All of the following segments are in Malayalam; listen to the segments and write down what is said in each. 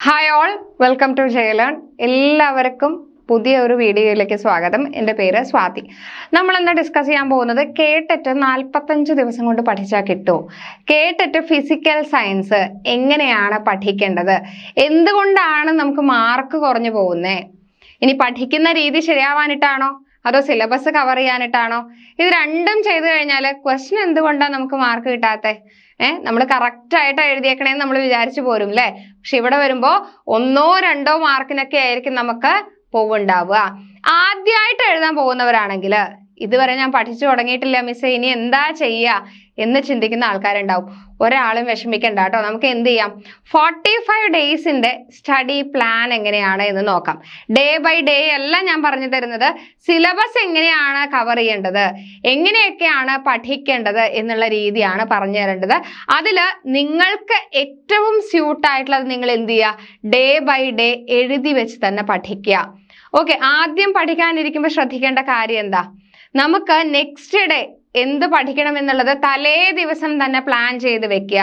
ഹായ് ഓൾ വെൽക്കം ടു ജയലേൺ എല്ലാവർക്കും പുതിയ ഒരു വീഡിയോയിലേക്ക് സ്വാഗതം. എന്റെ പേര് സ്വാതി. നമ്മൾ ഇന്ന് ഡിസ്കസ് ചെയ്യാൻ പോകുന്നത് കേട്ടിട്ട് നാൽപ്പത്തഞ്ച് ദിവസം കൊണ്ട് പഠിച്ചാൽ കിട്ടുമോ കേട്ടിട്ട് ഫിസിക്കൽ സയൻസ് എങ്ങനെയാണ് പഠിക്കേണ്ടത്? എന്തുകൊണ്ടാണ് നമുക്ക് മാർക്ക് കുറഞ്ഞു പോകുന്നത് ഇനി പഠിക്കുന്ന രീതി ശരിയാവാനിട്ടാണോ? അതോ സിലബസ് കവർ ചെയ്യാനിട്ടാണോ? ഇത് രണ്ടും ചെയ്തു കഴിഞ്ഞാൽ ക്വസ്റ്റ്യൻ എന്തുകൊണ്ടാണ് നമുക്ക് മാർക്ക് കിട്ടാത്തത് ഏഹ് നമ്മൾ കറക്റ്റായിട്ട് എഴുതിയേക്കണേന്ന് നമ്മൾ വിചാരിച്ചു പോരും അല്ലേ പക്ഷെ ഇവിടെ വരുമ്പോ ഒന്നോ രണ്ടോ മാർക്കിനൊക്കെ ആയിരിക്കും നമുക്ക് പോവുണ്ടാവുക. ആദ്യമായിട്ട് എഴുതാൻ പോകുന്നവരാണെങ്കിൽ ഇതുവരെ ഞാൻ പഠിച്ചു തുടങ്ങിയിട്ടില്ല മിസ്സേ ഇനി എന്താ ചെയ്യുക എന്ന് ചിന്തിക്കുന്ന ആൾക്കാരുണ്ടാവും. ഒരാളും വിഷമിക്കണ്ട കേട്ടോ. നമുക്ക് എന്ത് ചെയ്യാം? ഫോർട്ടി ഫൈവ് ഡേയ്സിന്റെ സ്റ്റഡി പ്ലാൻ എങ്ങനെയാണ് എന്ന് നോക്കാം. ഡേ ബൈ ഡേ എല്ലാം ഞാൻ പറഞ്ഞു തരുന്നത് സിലബസ് എങ്ങനെയാണ് കവർ ചെയ്യേണ്ടത്? എങ്ങനെയൊക്കെയാണ് പഠിക്കേണ്ടത് എന്നുള്ള രീതിയാണ് പറഞ്ഞു തരേണ്ടത്. അതിൽ നിങ്ങൾക്ക് ഏറ്റവും സ്യൂട്ടായിട്ടുള്ളത് നിങ്ങൾ എന്ത് ചെയ്യുക? ഡേ ബൈ ഡേ എഴുതി വെച്ച് തന്നെ പഠിക്കുക. ഓക്കെ ആദ്യം പഠിക്കാനിരിക്കുമ്പോൾ ശ്രദ്ധിക്കേണ്ട കാര്യം എന്താ? നമുക്ക് നെക്സ്റ്റ് ഡേ എന്ത് പഠിക്കണം എന്നുള്ളത് തലേ ദിവസം തന്നെ പ്ലാൻ ചെയ്ത് വെക്കുക.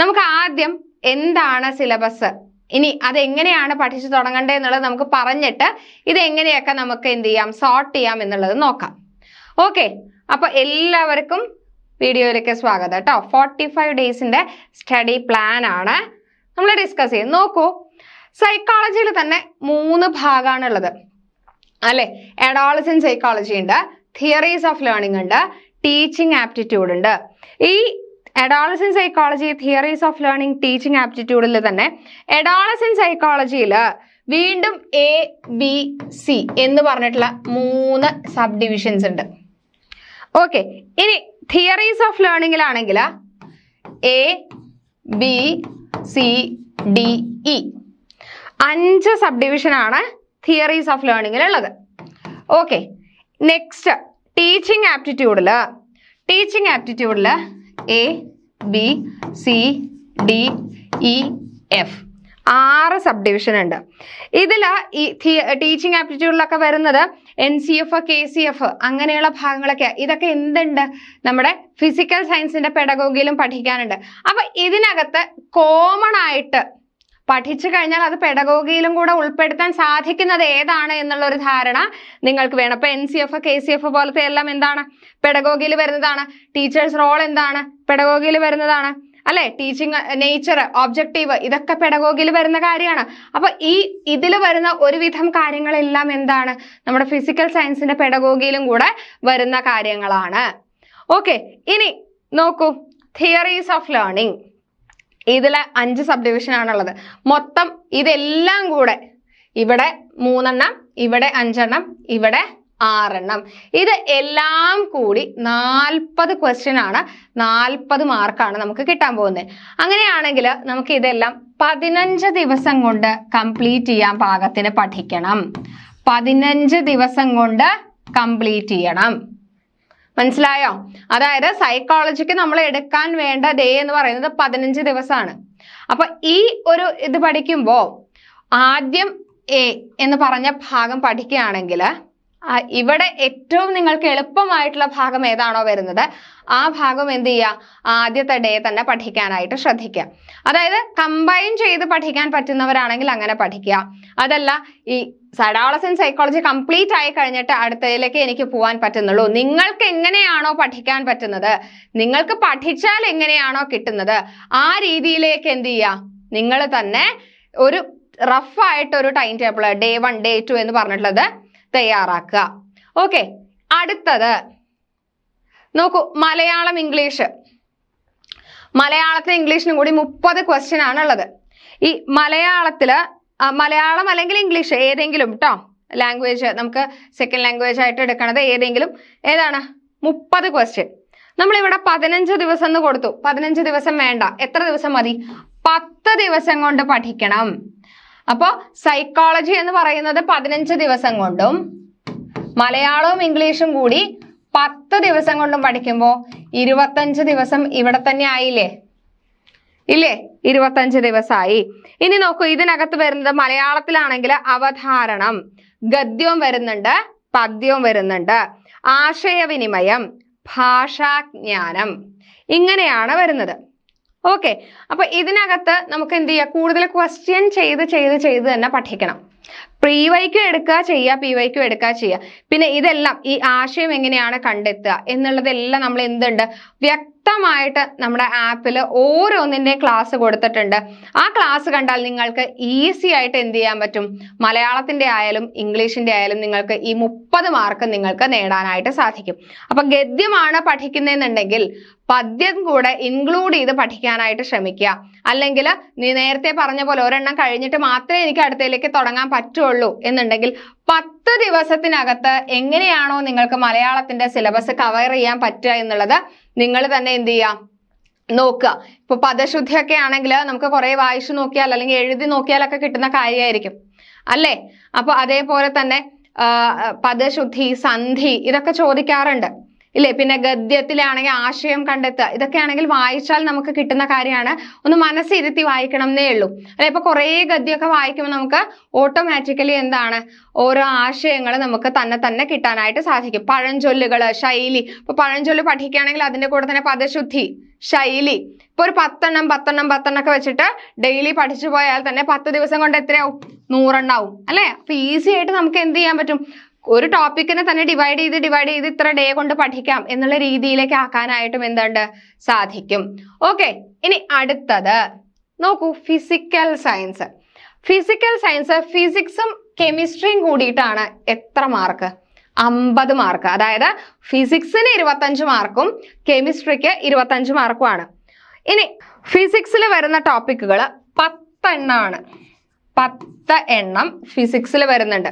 നമുക്ക് ആദ്യം എന്താണ് സിലബസ് ഇനി അതെങ്ങനെയാണ് പഠിച്ചു തുടങ്ങേണ്ടത് എന്നുള്ളത് നമുക്ക് പറഞ്ഞിട്ട് ഇത് എങ്ങനെയൊക്കെ നമുക്ക് എന്ത് ചെയ്യാം സോർട്ട് ചെയ്യാം എന്നുള്ളത് നോക്കാം. ഓക്കെ അപ്പൊ എല്ലാവർക്കും വീഡിയോയിലേക്ക് സ്വാഗതം കേട്ടോ. ഫോർട്ടി ഫൈവ് ഡേയ്സിന്റെ സ്റ്റഡി പ്ലാൻ ആണ് നമ്മൾ ഡിസ്കസ് ചെയ്യും നോക്കൂ സൈക്കോളജിയിൽ തന്നെ മൂന്ന് ഭാഗമാണുള്ളത് അല്ലെ? എഡോളസൻ സൈക്കോളജി ഉണ്ട് തിയറീസ് ഓഫ് ലേണിംഗ് ഉണ്ട് ടീച്ചിങ് ആപ്റ്റിറ്റ്യൂഡ് ഉണ്ട്. ഈ adolescent psychology theories of learning teaching ആപ്റ്റിറ്റ്യൂഡിൽ തന്നെ എഡോളസൻ സൈക്കോളജിയിൽ വീണ്ടും എ ബി സി എന്ന് പറഞ്ഞിട്ടുള്ള മൂന്ന് സബ് ഡിവിഷൻസ് ഉണ്ട്. ഓക്കെ ഇനി theories of ലേണിംഗിലാണെങ്കിൽ A B C D E അഞ്ച് സബ് ഡിവിഷനാണ് തിയറീസ് ഓഫ് ലേണിങ്ങിലുള്ളത് ഓക്കെ നെക്സ്റ്റ് ടീച്ചിങ് ആപ്റ്റിറ്റ്യൂഡിൽ teaching ആപ്റ്റിറ്റ്യൂഡിൽ A B C D E F ആറ് സബ് ഡിവിഷൻ ഉണ്ട്. ഇതിൽ ഈ ടീച്ചിങ് ആപ്റ്റിറ്റ്യൂഡിലൊക്കെ വരുന്നത് N C F K C F അങ്ങനെയുള്ള ഭാഗങ്ങളൊക്കെ ഇതൊക്കെ എന്തുണ്ട്? നമ്മുടെ ഫിസിക്കൽ സയൻസിന്റെ പെഡഗോഗിയിലും പഠിക്കാനുണ്ട്. അപ്പൊ ഇതിനകത്ത് കോമൺ ആയിട്ട് പഠിച്ചു കഴിഞ്ഞാൽ അത് പെടഗോഗിയിലും കൂടെ ഉൾപ്പെടുത്താൻ സാധിക്കുന്നത് ഏതാണ് എന്നുള്ള ഒരു ധാരണ നിങ്ങൾക്ക് വേണം. അപ്പൊ N C F K C F പോലത്തെ എല്ലാം എന്താണ്? പെടഗോഗിയിൽ വരുന്നതാണ്. ടീച്ചേഴ്സ് റോൾ എന്താണ്? പെടഗോഗിയിൽ വരുന്നതാണ്. അല്ലെ? ടീച്ചിങ് നേച്ചർ ഒബ്ജക്റ്റീവ് ഇതൊക്കെ പെഡഗോഗിയിൽ വരുന്ന കാര്യമാണ്. അപ്പൊ ഈ ഇതിൽ വരുന്ന ഒരുവിധം കാര്യങ്ങളെല്ലാം എന്താണ്? നമ്മുടെ ഫിസിക്കൽ സയൻസിന്റെ പെടഗോഗിയിലും കൂടെ വരുന്ന കാര്യങ്ങളാണ്. ഓക്കെ ഇനി നോക്കൂ. തിയറീസ് ഓഫ് ലേണിംഗ് ഇതിലെ അഞ്ച് സബ് ഡിവിഷൻ ആണുള്ളത്. മൊത്തം ഇതെല്ലാം കൂടെ ഇവിടെ മൂന്നെണ്ണം ഇവിടെ അഞ്ചെണ്ണം ഇവിടെ ആറെണ്ണം. ഇത് എല്ലാം കൂടി നാൽപ്പത് ക്വസ്റ്റ്യൻ ആണ്. നാൽപ്പത് മാർക്കാണ് നമുക്ക് കിട്ടാൻ പോകുന്നത്. അങ്ങനെയാണെങ്കിൽ നമുക്ക് ഇതെല്ലാം പതിനഞ്ച് ദിവസം കൊണ്ട് കംപ്ലീറ്റ് ചെയ്യാൻ പാകത്തിന് പഠിക്കണം. പതിനഞ്ച് ദിവസം കൊണ്ട് കംപ്ലീറ്റ് ചെയ്യണം. മനസ്സിലായോ? അതായത് സൈക്കോളജിക്ക് നമ്മൾ എടുക്കാൻ വേണ്ട ഡേ എന്ന് പറയുന്നത് പതിനഞ്ച് ദിവസമാണ്. അപ്പൊ ഈ ഒരു ഇത് പഠിക്കുമ്പോൾ ആദ്യം എ എന്ന് പറഞ്ഞ ഭാഗം പഠിക്കുകയാണെങ്കിൽ ഇവിടെ ഏറ്റവും നിങ്ങൾക്ക് എളുപ്പമായിട്ടുള്ള ഭാഗം ഏതാണോ വരുന്നത്? ആ ഭാഗം എന്ത് ചെയ്യുക? ആദ്യത്തെ ഡേ തന്നെ പഠിക്കാനായിട്ട് ശ്രദ്ധിക്കുക. അതായത് കമ്പൈൻ ചെയ്ത് പഠിക്കാൻ പറ്റുന്നവരാണെങ്കിൽ അങ്ങനെ പഠിക്കുക. അതല്ല ഈ സഡാളസൻ സൈക്കോളജി കംപ്ലീറ്റ് ആയി കഴിഞ്ഞിട്ട് അടുത്തതിലേക്ക് എനിക്ക് പോകാൻ പറ്റുന്നുള്ളൂ. നിങ്ങൾക്ക് എങ്ങനെയാണോ പഠിക്കാൻ പറ്റുന്നത്? നിങ്ങൾക്ക് പഠിച്ചാൽ എങ്ങനെയാണോ കിട്ടുന്നത്? ആ രീതിയിലേക്ക് എന്ത് ചെയ്യുക? നിങ്ങൾ തന്നെ ഒരു റഫ് ആയിട്ട് ഒരു time table day one day two എന്ന് പറഞ്ഞിട്ടുള്ളത് തയ്യാറാക്കുക. ഓക്കെ അടുത്തത്. നോക്കൂ മലയാളം ഇംഗ്ലീഷ് മലയാളത്തിലും ഇംഗ്ലീഷിനും കൂടി മുപ്പത് ക്വസ്റ്റ്യൻ ആണ് ഉള്ളത്. ഈ മലയാളത്തിൽ മലയാളം അല്ലെങ്കിൽ ഇംഗ്ലീഷ് ഏതെങ്കിലും കേട്ടോ ലാംഗ്വേജ് നമുക്ക് സെക്കൻഡ് ലാംഗ്വേജ് ആയിട്ട് എടുക്കണത് ഏതെങ്കിലും ഏതാണ്? മുപ്പത് ക്വസ്റ്റ്യൻ നമ്മളിവിടെ പതിനഞ്ച് ദിവസം എന്ന് കൊടുത്തു. പതിനഞ്ച് ദിവസം വേണ്ട. എത്ര ദിവസം മതി? പത്ത് ദിവസം കൊണ്ട് പഠിക്കണം. അപ്പോൾ സൈക്കോളജി എന്ന് പറയുന്നത് പതിനഞ്ച് ദിവസം കൊണ്ടും മലയാളവും ഇംഗ്ലീഷും കൂടി പത്ത് ദിവസം കൊണ്ടും പഠിക്കുമ്പോൾ ഇരുപത്തഞ്ച് ദിവസം ഇവിടെ തന്നെ ആയില്ലേ? ഇല്ലേ? ഇരുപത്തഞ്ച് ദിവസമായി ഇനി നോക്കൂ ഇതിനകത്ത് വരുന്നത് മലയാളത്തിലാണെങ്കിൽ അവധാരണം ഗദ്യവും വരുന്നുണ്ട് പദ്യവും വരുന്നുണ്ട് ആശയവിനിമയം ഭാഷാജ്ഞാനം ഇങ്ങനെയാണ് വരുന്നത്. ഓക്കെ അപ്പൊ ഇതിനകത്ത് നമുക്ക് എന്ത് ചെയ്യാം? കൂടുതൽ ക്വസ്റ്റ്യൻ ചെയ്ത് ചെയ്ത് ചെയ്ത് തന്നെ പഠിക്കണം. പ്രീ വൈക്കും എടുക്കുക ചെയ്യുക പി വൈക്കും എടുക്കുക ചെയ്യുക പിന്നെ ഇതെല്ലാം ഈ ആശയം എങ്ങനെയാണ് കണ്ടെത്തുക എന്നുള്ളതെല്ലാം നമ്മൾ എന്തുണ്ട്? വ്യക്തമായിട്ട് നമ്മുടെ ആപ്പിൽ ഓരോന്നിന്റെ ക്ലാസ് കൊടുത്തിട്ടുണ്ട്. ആ ക്ലാസ് കണ്ടാൽ നിങ്ങൾക്ക് ഈസി ആയിട്ട് എന്ത് ചെയ്യാൻ പറ്റും? മലയാളത്തിന്റെ ആയാലും ഇംഗ്ലീഷിന്റെ ആയാലും നിങ്ങൾക്ക് ഈ മുപ്പത് മാർക്ക് നിങ്ങൾക്ക് നേടാനായിട്ട് സാധിക്കും. അപ്പൊ ഗദ്യമാണ് പഠിക്കുന്നതെന്നുണ്ടെങ്കിൽ പദ്യം കൂടെ ഇൻക്ലൂഡ് ചെയ്ത് പഠിക്കാനായിട്ട് ശ്രമിക്കുക. അല്ലെങ്കിൽ നീ നേരത്തെ പറഞ്ഞ പോലെ ഒരെണ്ണം കഴിഞ്ഞിട്ട് മാത്രമേ എനിക്ക് അടുത്തയിലേക്ക് തുടങ്ങാൻ പറ്റുള്ളൂ എന്നുണ്ടെങ്കിൽ പത്ത് ദിവസത്തിനകത്ത് എങ്ങനെയാണോ നിങ്ങൾക്ക് മലയാളത്തിന്റെ സിലബസ് കവർ ചെയ്യാൻ പറ്റുക എന്നുള്ളത് നിങ്ങൾ തന്നെ എന്ത് ചെയ്യുക നോക്കുക. ഇപ്പൊ പദശുദ്ധിയൊക്കെ ആണെങ്കിൽ നമുക്ക് കുറെ വായിച്ചു നോക്കിയാൽ അല്ലെങ്കിൽ എഴുതി നോക്കിയാലൊക്കെ കിട്ടുന്ന കാര്യമായിരിക്കും. അല്ലേ? അപ്പൊ അതേപോലെ തന്നെ പദശുദ്ധി സന്ധി ഇതൊക്കെ ചോദിക്കാറുണ്ട്. ഇല്ലേ? പിന്നെ ഗദ്യത്തിലാണെങ്കിൽ ആശയം കണ്ടെത്തുക. ഇതൊക്കെ ആണെങ്കിൽ വായിച്ചാൽ നമുക്ക് കിട്ടുന്ന കാര്യമാണ്. ഒന്ന് മനസ്സിരുത്തി വായിക്കണം എന്നേ ഉള്ളൂ. അല്ലെ? ഇപ്പൊ കുറേ ഗദ്യമൊക്കെ വായിക്കുമ്പോൾ നമുക്ക് ഓട്ടോമാറ്റിക്കലി എന്താണ്? ഓരോ ആശയങ്ങൾ നമുക്ക് തന്നെ തന്നെ കിട്ടാനായിട്ട് സാധിക്കും. പഴഞ്ചൊല്ലുകൾ ശൈലി. ഇപ്പൊ പഴഞ്ചൊല്ല് പഠിക്കുകയാണെങ്കിൽ അതിന്റെ കൂടെ തന്നെ പദശുദ്ധി ശൈലി. ഇപ്പൊ ഒരു പത്തെണ്ണം പത്തെണ്ണം പത്തെണ്ണം ഒക്കെ വെച്ചിട്ട് ഡെയിലി പഠിച്ചു പോയാൽ തന്നെ പത്ത് ദിവസം കൊണ്ട് എത്രയാവും? നൂറെണ്ണാവും. അല്ലെ? അപ്പൊ ഈസി ആയിട്ട് നമുക്ക് എന്ത് ചെയ്യാൻ പറ്റും? ഒരു ടോപ്പിക്കിനെ തന്നെ ഡിവൈഡ് ചെയ്ത് ഡിവൈഡ് ചെയ്ത് ഇത്ര ഡേ കൊണ്ട് പഠിക്കാം എന്നുള്ള രീതിയിലേക്ക് ആക്കാനായിട്ടും എന്തുണ്ട്? സാധിക്കും. ഓക്കെ ഇനി അടുത്തത്. നോക്കൂ ഫിസിക്കൽ സയൻസ് ഫിസിക്കൽ സയൻസ് ഫിസിക്സും കെമിസ്ട്രിയും കൂടിയിട്ടാണ് എത്ര മാർക്ക് അമ്പത് മാർക്ക് അതായത് ഫിസിക്സിന് ഇരുപത്തഞ്ച് മാർക്കും കെമിസ്ട്രിക്ക് ഇരുപത്തഞ്ച് മാർക്കുമാണ് ഇനി ഫിസിക്സിൽ വരുന്ന ടോപ്പിക്കുകൾ പത്തെണ്ണമാണ് പത്ത് എണ്ണം ഫിസിക്സിൽ വരുന്നുണ്ട്.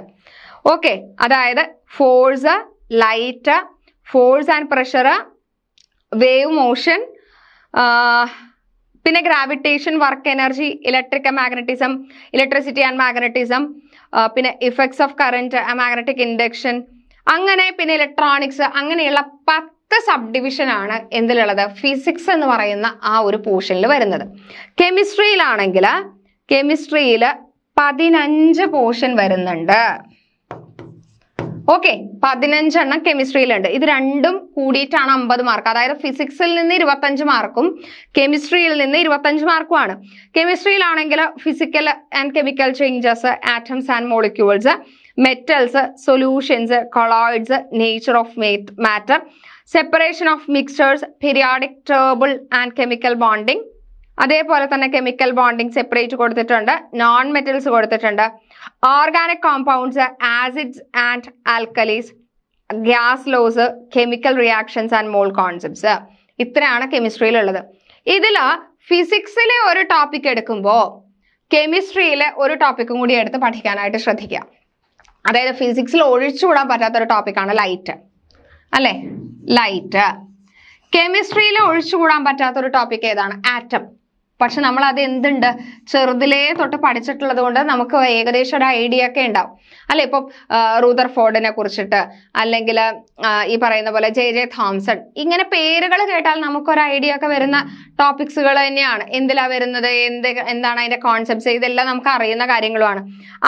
ഓക്കെ അതായത് force light force and pressure wave motion പിന്നെ gravitation work energy electric magnetism electricity and magnetism പിന്നെ effects of current magnetic induction അങ്ങനെ പിന്നെ ഇലക്ട്രോണിക്സ് അങ്ങനെയുള്ള പത്ത് സബ് ഡിവിഷൻ ആണ് എന്തിലുള്ളത്? ഫിസിക്സ് എന്ന് പറയുന്ന ആ ഒരു പോർഷനിൽ വരുന്നത്. കെമിസ്ട്രിയിലാണെങ്കിൽ കെമിസ്ട്രിയിൽ പതിനഞ്ച് പോർഷൻ വരുന്നുണ്ട്. ഓക്കെ പതിനഞ്ചെണ്ണം കെമിസ്ട്രിയിലുണ്ട്. ഇത് രണ്ടും കൂടിയിട്ടാണ് അമ്പത് മാർക്ക് അതായത് ഫിസിക്സിൽ നിന്ന് ഇരുപത്തഞ്ച് മാർക്കും കെമിസ്ട്രിയിൽ നിന്ന് ഇരുപത്തഞ്ച് മാർക്കുമാണ് കെമിസ്ട്രിയിലാണെങ്കിൽ physical and chemical changes atoms and molecules metals solutions colloids nature of matter separation of mixtures periodic table and chemical bonding അതേപോലെ തന്നെ കെമിക്കൽ ബോണ്ടിങ് സെപ്പറേറ്റ് കൊടുത്തിട്ടുണ്ട്. നോൺ മെറ്റൽസ് കൊടുത്തിട്ടുണ്ട് organic compounds acids and alkalis gas laws chemical reactions and mole concepts ഇത്രയാണ് കെമിസ്ട്രിയിലുള്ളത് ഇതിൽ ഫിസിക്സിലെ ഒരു ടോപ്പിക് എടുക്കുമ്പോൾ കെമിസ്ട്രിയിലെ ഒരു ടോപ്പിക്കും കൂടി എടുത്ത് പഠിക്കാനായിട്ട് ശ്രദ്ധിക്കുക. അതായത് ഫിസിക്സിൽ ഒഴിച്ചുകൂടാൻ പറ്റാത്ത ഒരു ടോപ്പിക്കാണ് ലൈറ്റ് അല്ലേ? ലൈറ്റ് കെമിസ്ട്രിയിൽ ഒഴിച്ചുകൂടാൻ പറ്റാത്ത ഒരു ടോപ്പിക് ഏതാണ്? ആറ്റം പക്ഷെ നമ്മൾ അത് എന്തുണ്ട്? ചെറുതിലേ തൊട്ട് പഠിച്ചിട്ടുള്ളത് കൊണ്ട് നമുക്ക് ഏകദേശം ഒരു ഐഡിയ ഒക്കെ ഉണ്ടാവും. അല്ലെ? ഇപ്പം റൂദർ ഫോർഡിനെ കുറിച്ചിട്ട് അല്ലെങ്കിൽ ഈ പറയുന്ന പോലെ ജെ ജെ തോംസൺ. ഇങ്ങനെ പേരുകൾ കേട്ടാൽ നമുക്കൊരു ഐഡിയ ഒക്കെ വരുന്ന ടോപ്പിക്സുകൾ തന്നെയാണ്. എന്തിലാ വരുന്നത്? എന്ത് എന്താണ് അതിന്റെ കോൺസെപ്റ്റ്സ് ഇതെല്ലാം നമുക്ക് അറിയുന്ന കാര്യങ്ങളുമാണ്.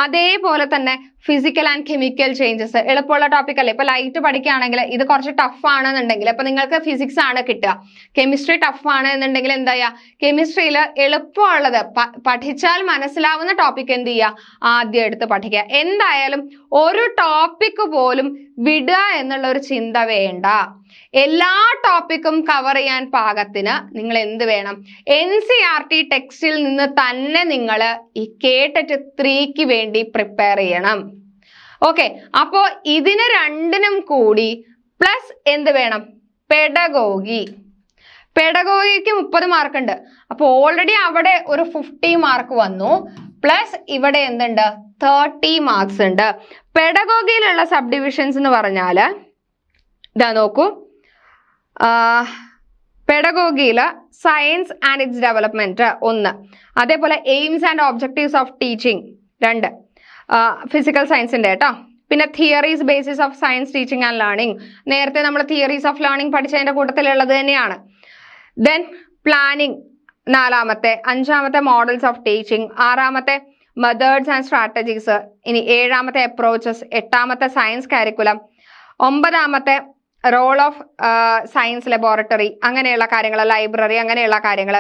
അതേപോലെ തന്നെ ഫിസിക്കൽ ആൻഡ് കെമിക്കൽ ചേഞ്ചസ് എളുപ്പമുള്ള ടോപ്പിക് അല്ലേ? ഇപ്പൊ ലൈറ്റ് പഠിക്കുകയാണെങ്കിൽ ഇത് കുറച്ച് ടഫ് ആണെന്നുണ്ടെങ്കിൽ ഇപ്പൊ നിങ്ങൾക്ക് ഫിസിക്സ് ആണ് കിട്ടുക. കെമിസ്ട്രി ടഫ് ആണ് എന്നുണ്ടെങ്കിൽ എന്താ ചെയ്യുക? കെമിസ്ട്രിയിൽ എളുപ്പമുള്ളത്. പഠിച്ചാൽ മനസ്സിലാവുന്ന ടോപ്പിക് എന്ത് ചെയ്യുക ആദ്യം എടുത്ത് പഠിക്കുക. എന്തായാലും ഒരു ടോപ്പിക് പോലും വിടുക എന്നുള്ള ഒരു ചിന്ത വേണ്ട. എല്ലാ ടോപ്പിക്കും കവർ ചെയ്യാൻ പാകത്തിന് നിങ്ങൾ എന്ത് വേണം? എൻ സി ആർ ടി ടെക്സ്റ്റിൽ നിന്ന് തന്നെ നിങ്ങൾ ഈ കേട്ടിട്ട് ത്രീക്ക് വേണ്ടി പ്രിപ്പയർ ചെയ്യണം. ഓക്കെ അപ്പോ ഇതിന് രണ്ടിനും കൂടി പ്ലസ് എന്ത് വേണം? പെഡഗോഗി പെഡഗോഗിക്ക് മുപ്പത് മാർക്ക് ഉണ്ട് അപ്പോൾ ഓൾറെഡി അവിടെ ഒരു ഫിഫ്റ്റി മാർക്ക് വന്നു. പ്ലസ് ഇവിടെ എന്തുണ്ട്? തേർട്ടി മാർക്സ് ഉണ്ട്. പെഡഗോഗിയിലുള്ള സബ് ഡിവിഷൻസ് എന്ന് പറഞ്ഞാൽ ഇതാ നോക്കൂ. പെഡഗോഗിയിൽ സയൻസ് ആൻഡ് ഇറ്റ്സ് ഡെവലപ്മെന്റ് ഒന്ന്. അതേപോലെ aims and objectives of teaching രണ്ട്. ഫിസിക്കൽ സയൻസിന്റെ കേട്ടോ. പിന്നെ theories basis of science teaching and learning നേരത്തെ നമ്മൾ തിയറീസ് ഓഫ് ലേണിംഗ് പഠിച്ചതിന്റെ കൂട്ടത്തിലുള്ളത് തന്നെയാണ്. ദെൻ പ്ലാനിങ് നാലാമത്തെ. അഞ്ചാമത്തെ മോഡൽസ് ഓഫ് ടീച്ചിങ് ആറാമത്തെ മെത്തേഡ്സ് ആൻഡ് സ്ട്രാറ്റജീസ് ഇനി ഏഴാമത്തെ അപ്രോച്ചസ് എട്ടാമത്തെ സയൻസ് കാരിക്കുലം ഒമ്പതാമത്തെ റോൾ ഓഫ് സയൻസ് ലബോറട്ടറി അങ്ങനെയുള്ള കാര്യങ്ങൾ ലൈബ്രറി അങ്ങനെയുള്ള കാര്യങ്ങൾ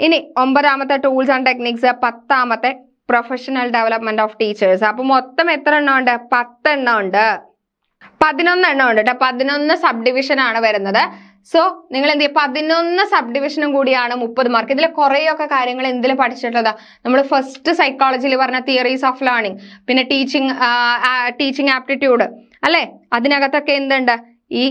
ഇനി ഒമ്പതാമത്തെ ടൂൾസ് ആൻഡ് ടെക്നിക്സ് പത്താമത്തെ പ്രൊഫഷണൽ ഡെവലപ്മെന്റ് ഓഫ് ടീച്ചേഴ്സ് അപ്പൊ മൊത്തം എത്ര എണ്ണം ഉണ്ട്? പത്തെണ്ണം ഉണ്ട്. പതിനൊന്ന് എണ്ണം ഉണ്ട് കേട്ടോ പതിനൊന്ന് സബ് ഡിവിഷൻ ആണ് വരുന്നത്. സോ നിങ്ങൾ എന്ത് ചെയ്യുക? പതിനൊന്ന് സബ് ഡിവിഷനും കൂടിയാണ് മുപ്പത് മാർക്ക് ഇതിൽ കുറേയൊക്കെ കാര്യങ്ങൾ എന്തിൽ പഠിച്ചിട്ടുള്ളതാ? നമ്മൾ ഫസ്റ്റ് സൈക്കോളജിയിൽ പറഞ്ഞ തിയറീസ് ഓഫ് ലേണിംഗ് പിന്നെ ടീച്ചിങ് ടീച്ചിങ് ആപ്റ്റിറ്റ്യൂഡ് അല്ലേ? അതിനകത്തൊക്കെ എന്തുണ്ട്? ഈ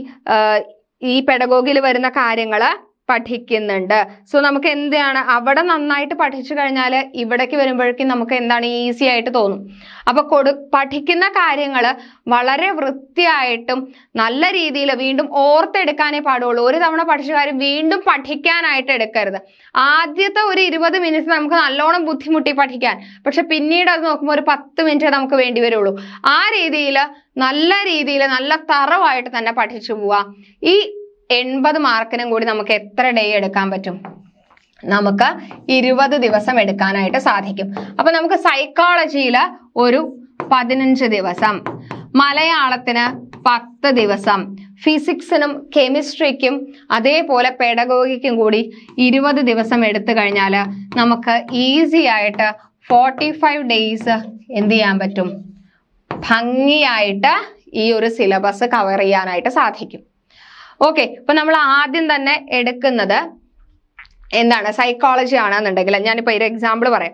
ഈ പെഡഗോഗിൽ വരുന്ന കാര്യങ്ങൾ പഠിക്കുന്നുണ്ട്. സോ നമുക്ക് എന്താണ്? അവിടെ നന്നായിട്ട് പഠിച്ചു കഴിഞ്ഞാൽ ഇവിടേക്ക് വരുമ്പോഴേക്കും നമുക്ക് എന്താണ് ഈസി ആയിട്ട് തോന്നും. അപ്പൊ കൊടു പഠിക്കുന്ന കാര്യങ്ങൾ വളരെ വൃത്തിയായിട്ടും നല്ല രീതിയിൽ വീണ്ടും ഓർത്തെടുക്കാനേ പാടുള്ളൂ. ഒരു തവണ പഠിച്ച കാര്യം വീണ്ടും പഠിക്കാനായിട്ട് എടുക്കരുത്. ആദ്യത്തെ ഒരു ഇരുപത് മിനിറ്റ് നമുക്ക് നല്ലോണം ബുദ്ധിമുട്ടി പഠിക്കാൻ. പക്ഷെ പിന്നീട് അത് നോക്കുമ്പോൾ ഒരു പത്ത് മിനിറ്റ് നമുക്ക് വേണ്ടി വരുള്ളൂ. ആ രീതിയിൽ നല്ല രീതിയിൽ നല്ല തറവായിട്ട് തന്നെ പഠിച്ചു പോവാ ഈ എൺപത് മാർക്കിനും കൂടി നമുക്ക് എത്ര ഡേ എടുക്കാൻ പറ്റും? നമുക്ക് ഇരുപത് ദിവസം എടുക്കാനായിട്ട് സാധിക്കും. അപ്പൊ നമുക്ക് സൈക്കോളജിയിൽ ഒരു പതിനഞ്ച് ദിവസം മലയാളത്തിന് പത്ത് ദിവസം ഫിസിക്സിനും കെമിസ്ട്രിക്കും അതേപോലെ പെഡഗോഗിക്കും കൂടി ഇരുപത് ദിവസം എടുത്തു കഴിഞ്ഞാൽ നമുക്ക് ഈസി ആയിട്ട് ഫോർട്ടി ഫൈവ് ഡേയ്സ് എന്ത് ചെയ്യാൻ പറ്റും? ഭംഗിയായിട്ട് ഈ ഒരു സിലബസ് കവർ ചെയ്യാനായിട്ട് സാധിക്കും. ഓക്കെ ഇപ്പൊ നമ്മൾ ആദ്യം തന്നെ എടുക്കുന്നത് എന്താണ്? സൈക്കോളജി ആണെന്നുണ്ടെങ്കിൽ. ഞാനിപ്പോ ഒരു എക്സാമ്പിൾ പറയാം.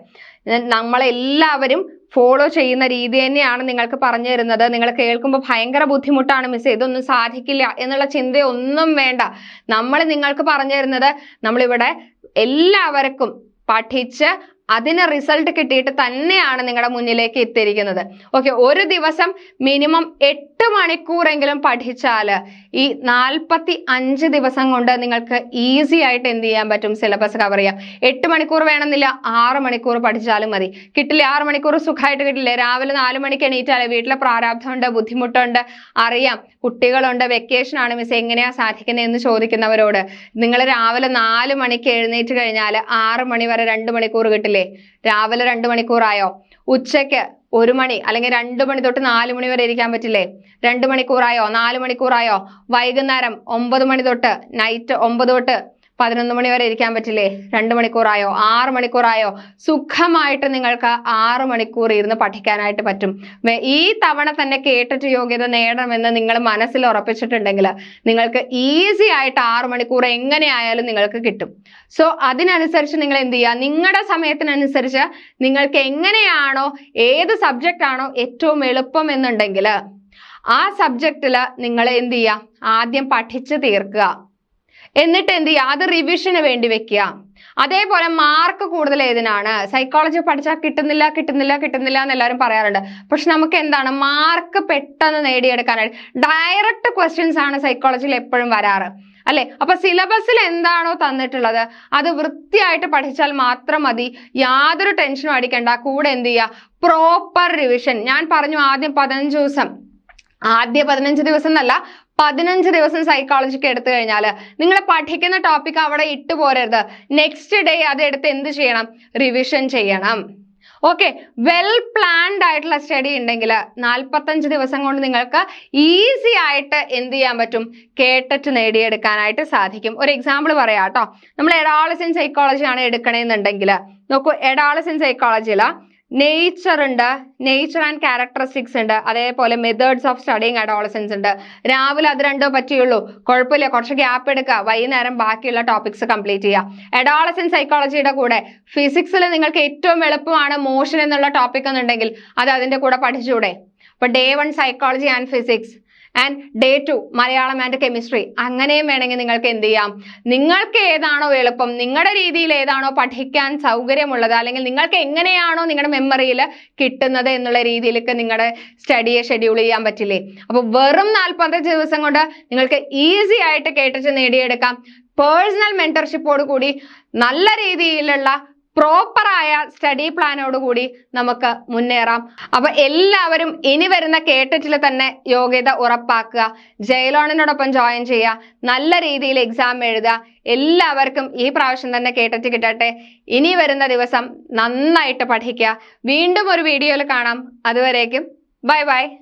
നമ്മളെല്ലാവരും ഫോളോ ചെയ്യുന്ന രീതി തന്നെയാണ് നിങ്ങൾക്ക് പറഞ്ഞു തരുന്നത്. നിങ്ങൾ കേൾക്കുമ്പോൾ ഭയങ്കര ബുദ്ധിമുട്ടാണ് മിസ് ഇതൊന്നും സാധിക്കില്ല എന്നുള്ള ചിന്തയൊന്നും വേണ്ട. നമ്മൾ നിങ്ങൾക്ക് പറഞ്ഞു തരുന്നത് നമ്മളിവിടെ എല്ലാവർക്കും പഠിച്ച് അതിന് റിസൾട്ട് കിട്ടിയിട്ട് തന്നെയാണ് നിങ്ങളുടെ മുന്നിലേക്ക് എത്തിയിരിക്കുന്നത്. ഓക്കെ ഒരു ദിവസം മിനിമം എട്ട് മണിക്കൂറെങ്കിലും പഠിച്ചാൽ ഈ നാൽപ്പത്തി അഞ്ച് ദിവസം കൊണ്ട് നിങ്ങൾക്ക് ഈസി ആയിട്ട് എന്ത് ചെയ്യാൻ പറ്റും? സിലബസ് കവർ ചെയ്യാം എട്ട് മണിക്കൂർ വേണമെന്നില്ല ആറ് മണിക്കൂർ പഠിച്ചാലും മതി. കിട്ടില്ല ആറ് മണിക്കൂർ? സുഖമായിട്ട് കിട്ടില്ലേ? രാവിലെ നാല് മണിക്ക് എണീറ്റാലേ വീട്ടിലെ പ്രാരാബ്ധമുണ്ട് ബുദ്ധിമുട്ടുണ്ട് അറിയാം. കുട്ടികളുണ്ട് വെക്കേഷൻ ആണ് മിസ് എങ്ങനെയാ സാധിക്കുന്നത് എന്ന് ചോദിക്കുന്നവരോട്. നിങ്ങൾ രാവിലെ നാല് മണിക്ക് എഴുന്നേറ്റ് കഴിഞ്ഞാൽ ആറ് മണി വരെ രണ്ട് മണിക്കൂർ കിട്ടില്ലേ. രാവിലെ രണ്ട് മണിക്കൂറായോ? ഉച്ചയ്ക്ക് ഒരു മണി അല്ലെങ്കിൽ രണ്ട് മണി തൊട്ട് നാല് മണി വരെ ഇരിക്കാൻ പറ്റില്ലേ? രണ്ട് മണിക്കൂറായോ? നാല് മണിക്കൂറായോ? വൈകുന്നേരം ഒമ്പത് മണി തൊട്ട് നൈറ്റ് ഒമ്പത് തൊട്ട് പതിനൊന്ന് മണി വരെ ഇരിക്കാൻ പറ്റില്ലേ? രണ്ട് മണിക്കൂറായോ? ആറ് മണിക്കൂറായോ? സുഖമായിട്ട് നിങ്ങൾക്ക് ആറ് മണിക്കൂർ ഇരുന്ന് പഠിക്കാനായിട്ട് പറ്റും. ഈ തവണ തന്നെ കേട്ടിട്ട് യോഗ്യത നേടണമെന്ന് നിങ്ങൾ മനസ്സിൽ ഉറപ്പിച്ചിട്ടുണ്ടെങ്കിൽ നിങ്ങൾക്ക് ഈസി ആയിട്ട് ആറ് മണിക്കൂർ എങ്ങനെയായാലും നിങ്ങൾക്ക് കിട്ടും. സോ അതിനനുസരിച്ച് നിങ്ങൾ എന്ത് ചെയ്യുക? നിങ്ങളുടെ സമയത്തിനനുസരിച്ച് നിങ്ങൾക്ക് എങ്ങനെയാണോ ഏത് സബ്ജക്റ്റ് ആണോ ഏറ്റവും എളുപ്പം എന്നുണ്ടെങ്കിൽ ആ സബ്ജക്റ്റിൽ നിങ്ങൾ എന്ത് ചെയ്യുക? ആദ്യം പഠിച്ചു തീർക്കുക. എന്നിട്ട് എന്ത് ചെയ്യുക? അത് റിവിഷന് വേണ്ടി വെക്കുക. അതേപോലെ മാർക്ക് കൂടുതൽ ഏതിനാണ്? സൈക്കോളജി പഠിച്ചാൽ കിട്ടുന്നില്ല കിട്ടുന്നില്ല കിട്ടുന്നില്ല എന്ന് എല്ലാവരും പറയാറുണ്ട്. പക്ഷെ നമുക്ക് എന്താണ്? മാർക്ക് പെട്ടെന്ന് നേടിയെടുക്കാനായിട്ട് ഡയറക്റ്റ് ക്വസ്റ്റ്യൻസ് ആണ് സൈക്കോളജിയിൽ എപ്പോഴും വരാറ്. അല്ലെ? അപ്പൊ സിലബസിൽ എന്താണോ തന്നിട്ടുള്ളത്? അത് വൃത്തിയായിട്ട് പഠിച്ചാൽ മാത്രം മതി. യാതൊരു ടെൻഷനും അടിക്കണ്ട. കൂടെ എന്ത് ചെയ്യുക? പ്രോപ്പർ റിവിഷൻ ഞാൻ പറഞ്ഞു ആദ്യം പതിനഞ്ച് ദിവസം. ആദ്യ പതിനഞ്ച് ദിവസം എന്നല്ല പതിനഞ്ച് ദിവസം സൈക്കോളജിക്ക് എടുത്തു കഴിഞ്ഞാൽ നിങ്ങൾ പഠിക്കുന്ന ടോപ്പിക് അവിടെ ഇട്ടു പോരരുത്. നെക്സ്റ്റ് ഡേ അത് എടുത്ത് എന്ത് ചെയ്യണം? റിവിഷൻ ചെയ്യണം. ഓക്കെ വെൽ പ്ലാൻഡ് ആയിട്ടുള്ള സ്റ്റഡി ഉണ്ടെങ്കിൽ നാൽപ്പത്തഞ്ച് ദിവസം കൊണ്ട് നിങ്ങൾക്ക് ഈസി ആയിട്ട് എന്ത് ചെയ്യാൻ പറ്റും? കേട്ടിട്ട് നേടിയെടുക്കാനായിട്ട് സാധിക്കും. ഒരു എക്സാമ്പിൾ പറയാം കേട്ടോ. നമ്മൾ സൈക്കോളജി ആണ് എടുക്കണമെന്നുണ്ടെങ്കിൽ നോക്കൂ എഡാളസിൻ സൈക്കോളജിയില നേച്ചർ ഉണ്ട്. നേച്ചർ ആൻഡ് ക്യാരക്ടറിസ്റ്റിക്സ് ഉണ്ട്. അതേപോലെ മെത്തേഡ്സ് ഓഫ് സ്റ്റഡിങ് അഡോളസൻസ് ഉണ്ട്. രാവിലെ അത് രണ്ടോ പറ്റിയുള്ളൂ. കുഴപ്പമില്ല. കുറച്ച് ഗ്യാപ്പ് എടുക്കുക. വൈകുന്നേരം ബാക്കിയുള്ള ടോപ്പിക്സ് കംപ്ലീറ്റ് ചെയ്യുക. അഡോളസൻ സൈക്കോളജിയുടെ കൂടെ ഫിസിക്സിൽ നിങ്ങൾക്ക് ഏറ്റവും എളുപ്പമാണ് മോഷൻ എന്നുള്ള ടോപ്പിക് എന്നുണ്ടെങ്കിൽ അത് അതിന്റെ കൂടെ പഠിച്ചൂടെ. അപ്പൊ day one psychology and physics and day two Malayalam and chemistry അങ്ങനെയും വേണമെങ്കിൽ നിങ്ങൾക്ക് എന്ത് ചെയ്യാം? നിങ്ങൾക്ക് ഏതാണോ എളുപ്പം നിങ്ങളുടെ രീതിയിൽ ഏതാണോ പഠിക്കാൻ സൗകര്യമുള്ളത് അല്ലെങ്കിൽ നിങ്ങൾക്ക് എങ്ങനെയാണോ നിങ്ങളുടെ മെമ്മറിയിൽ കിട്ടുന്നത് എന്നുള്ള രീതിയിലേക്ക് നിങ്ങളുടെ സ്റ്റഡിയെ ഷെഡ്യൂൾ ചെയ്യാൻ പറ്റില്ലേ? അപ്പൊ വെറും നാൽപ്പത്തഞ്ച് ദിവസം കൊണ്ട് നിങ്ങൾക്ക് ഈസി ആയിട്ട് കേട്ടിട്ട് നേടിയെടുക്കാം. പേഴ്സണൽ മെന്റർഷിപ്പോട് കൂടി നല്ല രീതിയിലുള്ള പ്രോപ്പറായ സ്റ്റഡി പ്ലാനോട് കൂടി നമുക്ക് മുന്നേറാം. അപ്പൊ എല്ലാവരും ഇനി വരുന്ന കേട്ടറ്റിൽ തന്നെ യോഗ്യത ഉറപ്പാക്കുക. ജയലോണിനോടൊപ്പം ജോയിൻ ചെയ്യുക. നല്ല രീതിയിൽ എക്സാം എഴുതുക. എല്ലാവർക്കും ഈ പ്രാവശ്യം തന്നെ കേട്ടറ്റ് കിട്ടട്ടെ. ഇനി വരുന്ന ദിവസം നന്നായിട്ട് പഠിക്കുക. വീണ്ടും ഒരു വീഡിയോയിൽ കാണാം. അതുവരേക്കും ബൈ ബൈ.